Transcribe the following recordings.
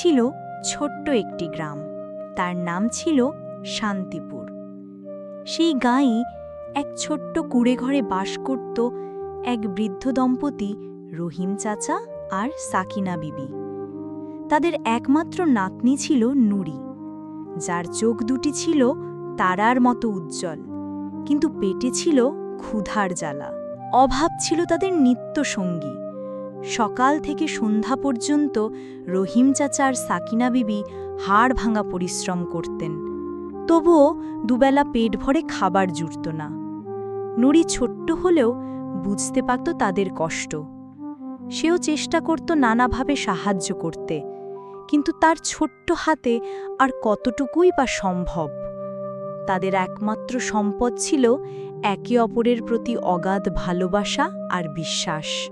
ছিল ছোট্ট একটি গ্রাম। তার নাম ছিল শান্তিপুর। সেই গাঁয়ে এক ছোট্ট কুড়ে ঘরে বাস করত এক বৃদ্ধ দম্পতি রহিম চাচা আর সাকিনা বিবি। তাদের একমাত্র নাতনি ছিল নুরি। যার চোখ দুটি ছিল তারার মতো উজ্জ্বল, কিন্তু পেটে ছিল ক্ষুধার জ্বালা। অভাব ছিল তাদের নিত্য সঙ্গী সকাল থেকে সন্ধ্যা পর্যন্ত রহিম চাচার সাকিনা বিবি হাড় ভাঙা পরিশ্রম করতেন। তবুও দুবেলা পেট ভরে খাবার জুটত না। নুড়ি ছোট্ট হলেও বুঝতে পারত তাদের কষ্ট। সেও চেষ্টা করত নানাভাবে সাহায্য করতে, কিন্তু তার ছোট্ট হাতে আর কতটুকুই বা সম্ভব? তাদের একমাত্র সম্পদ ছিল একে অপরের প্রতি অগাধ ভালোবাসা আর বিশ্বাস।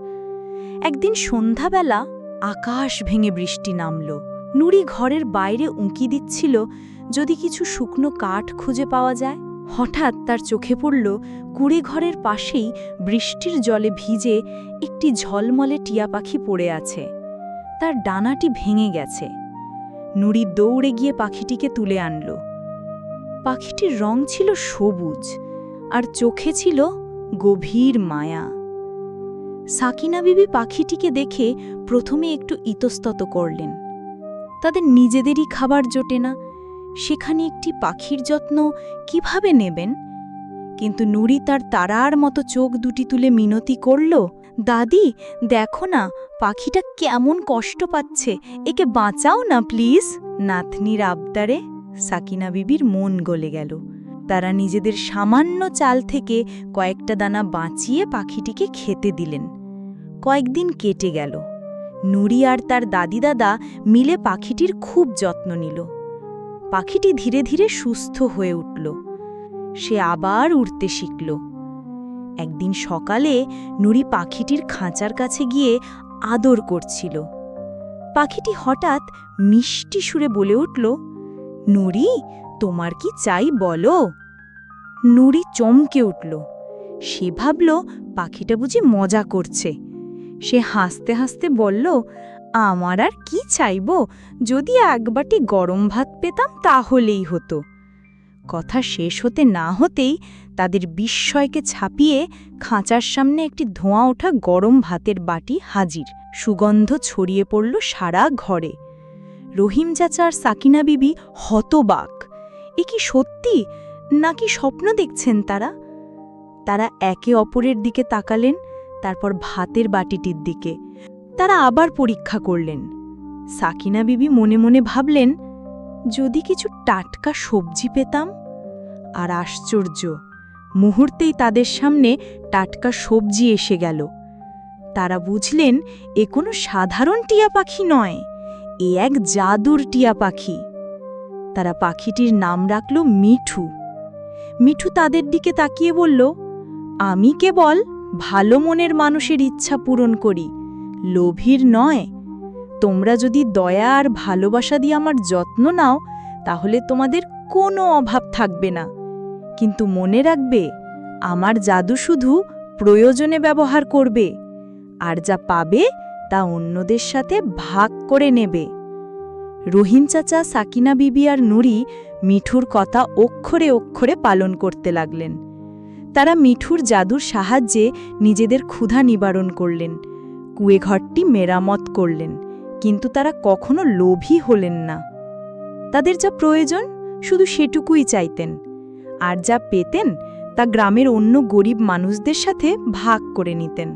একদিন সন্ধ্যাবেলা আকাশ ভেঙে বৃষ্টি নামল। নুরি ঘরের বাইরে উঁকি দিচ্ছিল, যদি কিছু শুকনো কাঠ খুঁজে পাওয়া যায়। হঠাৎ তার চোখে পড়ল, কুড়ে ঘরের পাশেই বৃষ্টির জলে ভিজে একটি ঝলমলে টিয়া পাখি পড়ে আছে। তার ডানাটি ভেঙে গেছে। নুরি দৌড়ে গিয়ে পাখিটিকে তুলে আনল। পাখিটির রং ছিল সবুজ, আর চোখে ছিল গভীর মায়া। সাকিনা বিবি পাখিটিকে দেখে প্রথমে একটু ইতস্তত করলেন। তাদের নিজেদেরই খাবার জোটে না। সেখানে একটি পাখির যত্ন কীভাবে নেবেন? কিন্তু নুরি তার তারার মতো চোখ দুটি তুলে মিনতি করল, দাদি, দেখো না, পাখিটা কেমন কষ্ট পাচ্ছে। একে বাঁচাও না, প্লিজ। নাতনির আবদারে সাকিনা বিবির মন গলে গেল। তারা নিজেদের সামান্য চাল থেকে কয়েকটা দানা বাঁচিয়ে পাখিটিকে খেতে দিলেন। কয়েকদিন কেটে গেল। নুরি আর তার দাদি দাদা মিলে পাখিটির খুব যত্ন নিল। পাখিটি ধীরে ধীরে সুস্থ হয়ে উঠল। সে আবার উড়তে শিখল। একদিন সকালে নুরি পাখিটির খাঁচার কাছে গিয়ে আদর করছিল। পাখিটি হঠাৎ মিষ্টি সুরে বলে উঠল নুরি তোমার কি চাই বলো? নুরি চমকে উঠল। সে ভাবল, পাখিটা বুঝি মজা করছে। সে হাসতে হাসতে বলল, আমার আর কি চাইব? যদি একবাটি গরম ভাত পেতাম তাহলেই হতো। কথা শেষ হতে না হতেই তাদের বিস্ময়কে ছাপিয়ে খাঁচার সামনে একটি ধোঁয়া ওঠা গরম ভাতের বাটি হাজির। সুগন্ধ ছড়িয়ে পড়ল সারা ঘরে। রহিম চাচা আর সাকিনা বিবি হতবাক। এ কি সত্যি? নাকি স্বপ্ন দেখছেন তারা? তারা একে অপরের দিকে তাকালেন। তারপর ভাতের বাটিটির দিকে। তারা আবার পরীক্ষা করলেন। সাকিনা বিবি মনে মনে ভাবলেন, যদি কিছু টাটকা সবজি পেতাম? আর আশ্চর্য, মুহূর্তেই তাদের সামনে টাটকা সবজি এসে গেল। তারা বুঝলেন, এ কোনো সাধারণ টিয়া পাখি নয়, এ এক জাদুর টিয়া পাখি। তারা পাখিটির নাম রাখল মিঠু। মিঠু তাদের দিকে তাকিয়ে বলল, আমি কেবল ভালো মনের মানুষের ইচ্ছা পূরণ করি, লোভীর নয়। তোমরা যদি দয়া আর ভালোবাসা দিয়ে আমার যত্ন নাও, তাহলে তোমাদের কোনো অভাব থাকবে না। কিন্তু মনে রাখবে, আমার জাদু শুধু প্রয়োজনে ব্যবহার করবে, আর যা পাবে তা অন্যদের সাথে ভাগ করে নেবে। রহিম চাচা সাকিনা বিবি আর নুরি মিঠুর কথা অক্ষরে অক্ষরে পালন করতে লাগলেন। তারা মিঠুর জাদুর সাহায্যে নিজেদের ক্ষুধা নিবারণ করলেন কুয়েঘরটি মেরামত করলেন, কিন্তু তারা কখনো লোভী হলেন না। তাদের যা প্রয়োজন, শুধু সেটুকুই চাইতেন। আর যা পেতেন, তা গ্রামের অন্য গরিব মানুষদের সাথে ভাগ করে নিতেন।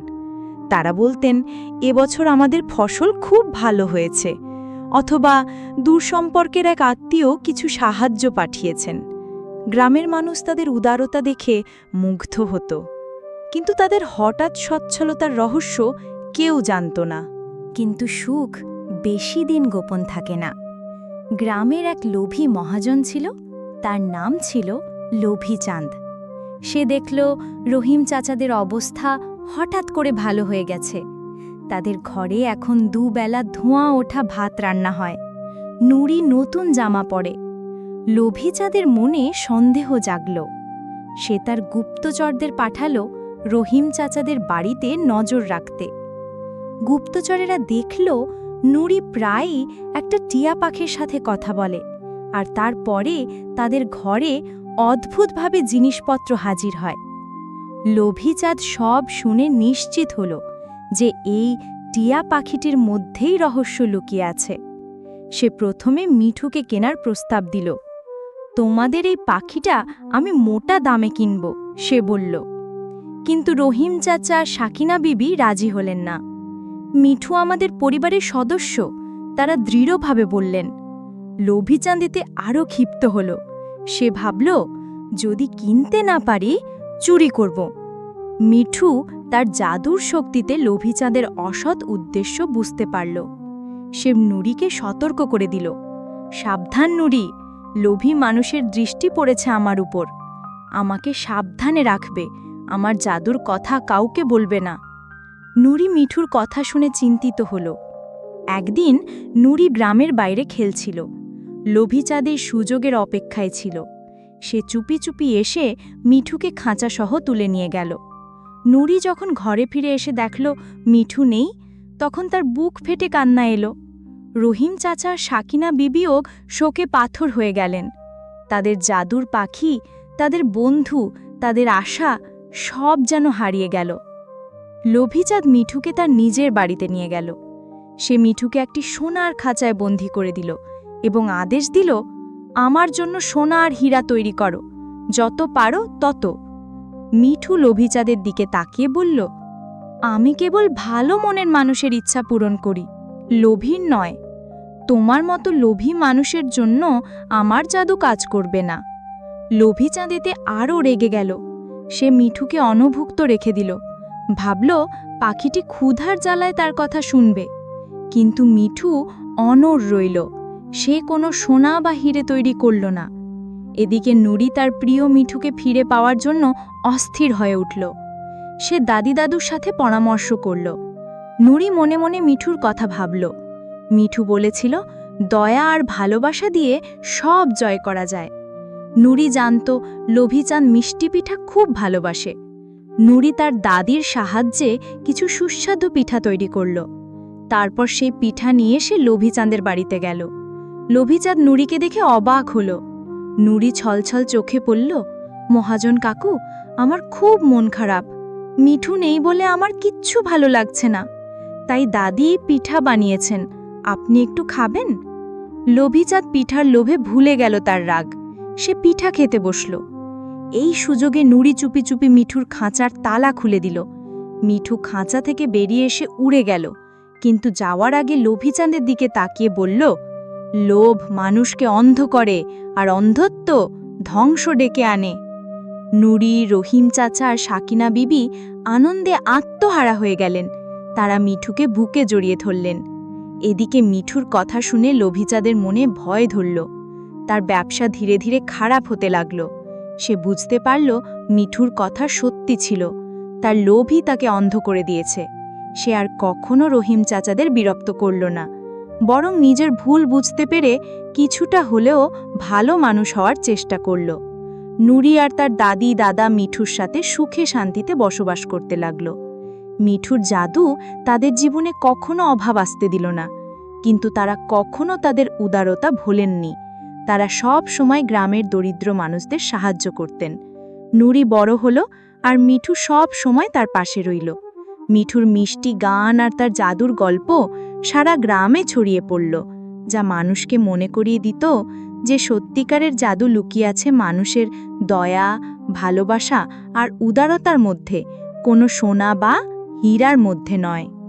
তারা বলতেন এবছর আমাদের ফসল খুব ভালো হয়েছে, অথবা দূর সম্পর্কের এক আত্মীয় কিছু সাহায্য পাঠিয়েছেন। গ্রামের মানুষ তাদের উদারতা দেখে মুগ্ধ হতো। কিন্তু তাদের হঠাৎ সচ্ছলতার রহস্য কেউ জানত না। কিন্তু সুখ বেশি দিন গোপন থাকে না। গ্রামের এক লোভী মহাজন ছিল, তার নাম ছিল লোভী চাঁদ। সে দেখল রহিম চাচাদের অবস্থা হঠাৎ করে ভালো হয়ে গেছে। তাদের ঘরে এখন দুবেলা ধোঁয়া ওঠা ভাত রান্না হয়। নুরি নতুন জামা পরে। লোভী চাঁদের মনে সন্দেহ জাগল, সে তার গুপ্তচরদের পাঠাল রহিম চাচাদের বাড়িতে নজর রাখতে। গুপ্তচরেরা দেখল নুরি প্রায়ই একটা টিয়া পাখির সাথে কথা বলে, আর তারপরে তাদের ঘরে অদ্ভুতভাবে জিনিসপত্র হাজির হয়। লোভিচাঁদ সব শুনে নিশ্চিত হল যে এই টিয়া পাখিটির মধ্যেই রহস্য লুকিয়ে আছে। সে প্রথমে মিঠুকে কেনার প্রস্তাব দিল। তোমাদের এই পাখিটা আমি মোটা দামে কিনব, সে বলল। কিন্তু রহিম চাচা সাকিনা বিবি রাজি হলেন না। মিঠু আমাদের পরিবারের সদস্য, তারা দৃঢ়ভাবে বললেন লোভিচাঁদিতে আরও ক্ষিপ্ত হল। সে ভাবল, যদি কিনতে না পারি, চুরি করব। মিঠু তার জাদুর শক্তিতে লোভিচাঁদের অসৎ উদ্দেশ্য বুঝতে পারল। সে নুরিকে সতর্ক করে দিল। সাবধান নুরি লোভী মানুষের দৃষ্টি পড়েছে আমার উপর। আমাকে সাবধানে রাখবে, আমার জাদুর কথা কাউকে বলবে না। নুরি মিঠুর কথা শুনে চিন্তিত হল। একদিন নুরি গ্রামের বাইরে খেলছিল। লোভিচাঁদের সুযোগের অপেক্ষায় ছিল। সে চুপি চুপি এসে মিঠুকে খাঁচাসহ তুলে নিয়ে গেল। নুরি যখন ঘরে ফিরে এসে দেখল মিঠু নেই, তখন তার বুক ফেটে কান্না এলো। রহিম চাচা সাকিনা বিবিও শোকে পাথর হয়ে গেলেন। তাদের জাদুর পাখি, তাদের বন্ধু, তাদের আশা সব যেন হারিয়ে গেল। লোভিচাঁদ মিঠুকে তার নিজের বাড়িতে নিয়ে গেল। সে মিঠুকে একটি সোনার খাঁচায় বন্দি করে দিল এবং আদেশ দিল, আমার জন্য সোনা আর হীরা তৈরি করো, যত পারো তত। মিঠু লোভিচাঁদের দিকে তাকিয়ে বলল, আমি কেবল ভালো মনের মানুষের ইচ্ছা পূরণ করি। লোভীর নয়। তোমার মতো লোভী মানুষের জন্য আমার জাদু কাজ করবে না। লোভী চাঁদেতে আরও রেগে গেল। সে মিঠুকে অনভুক্ত রেখে দিল। ভাবল, পাখিটি ক্ষুধার জ্বালায় তার কথা শুনবে। কিন্তু মিঠু অনর রইল। সে কোনো সোনা বা হিরে তৈরি করল না। এদিকে নুরি তার প্রিয় মিঠুকে ফিরে পাওয়ার জন্য অস্থির হয়ে উঠল। সে দাদি দাদুর সাথে পরামর্শ করল। নুরি মনে মনে মিঠুর কথা ভাবল। মিঠু বলেছিল, দয়া আর ভালোবাসা দিয়ে সব জয় করা যায়। নুরি জানত, লোভিচাঁদ মিষ্টি পিঠা খুব ভালোবাসে। নুরি তার দাদির সাহায্যে কিছু সুস্বাদু পিঠা তৈরি করল। তারপর সেই পিঠা নিয়ে সে লোভিচাঁদের বাড়িতে গেল। লোভিচাঁদ নুরিকে দেখে অবাক হল। নুরি ছলছল চোখে পড়ল, মহাজন কাকু, আমার খুব মন খারাপ। মিঠু নেই বলে আমার কিচ্ছু ভালো লাগছে না। তাই দাদি পিঠা বানিয়েছেন। আপনি একটু খাবেন? লোভিচাঁদ পিঠার লোভে ভুলে গেল তার রাগ। সে পিঠা খেতে বসল। এই সুযোগে নুড়ি চুপি চুপি মিঠুর খাঁচার তালা খুলে দিল। মিঠু খাঁচা থেকে বেরিয়ে এসে উড়ে গেল। কিন্তু যাওয়ার আগে লোভিচাঁদের দিকে তাকিয়ে বলল, লোভ মানুষকে অন্ধ করে, আর অন্ধত্ব ধ্বংস ডেকে আনে। নুরি রহিম চাচা আর সাকিনা বিবি আনন্দে আত্মহারা হয়ে গেলেন। তারা মিঠুকে বুকে জড়িয়ে ধরলেন। এদিকে মিঠুর কথা শুনে লোভিচাঁদের মনে ভয় ধরল। তার ব্যবসা ধীরে ধীরে খারাপ হতে লাগল। সে বুঝতে পারল মিঠুর কথা সত্যি ছিল। তার লোভই তাকে অন্ধ করে দিয়েছে। সে আর কখনো রহিম চাচাদের বিরক্ত করল না। বরং নিজের ভুল বুঝতে পেরে কিছুটা হলেও ভালো মানুষ হওয়ার চেষ্টা করল। নুরি আর তার দাদি দাদা মিঠুর সাথে সুখে শান্তিতে বসবাস করতে লাগল। মিঠুর জাদু তাদের জীবনে কখনো অভাব আসতে দিল না। কিন্তু তারা কখনো তাদের উদারতা ভোলেননি। তারা সব সময় গ্রামের দরিদ্র মানুষদের সাহায্য করতেন। নুরি বড় হল আর মিঠু সব সময় তার পাশে রইল। মিঠুর মিষ্টি গান আর তার জাদুর গল্প সারা গ্রামে ছড়িয়ে পড়ল, যা মানুষকে মনে করিয়ে দিত যে সত্যিকারের জাদু লুকিয়ে আছে মানুষের দয়া, ভালোবাসা আর উদারতার মধ্যে। কোনো সোনা বা হীরার মধ্যে নয়।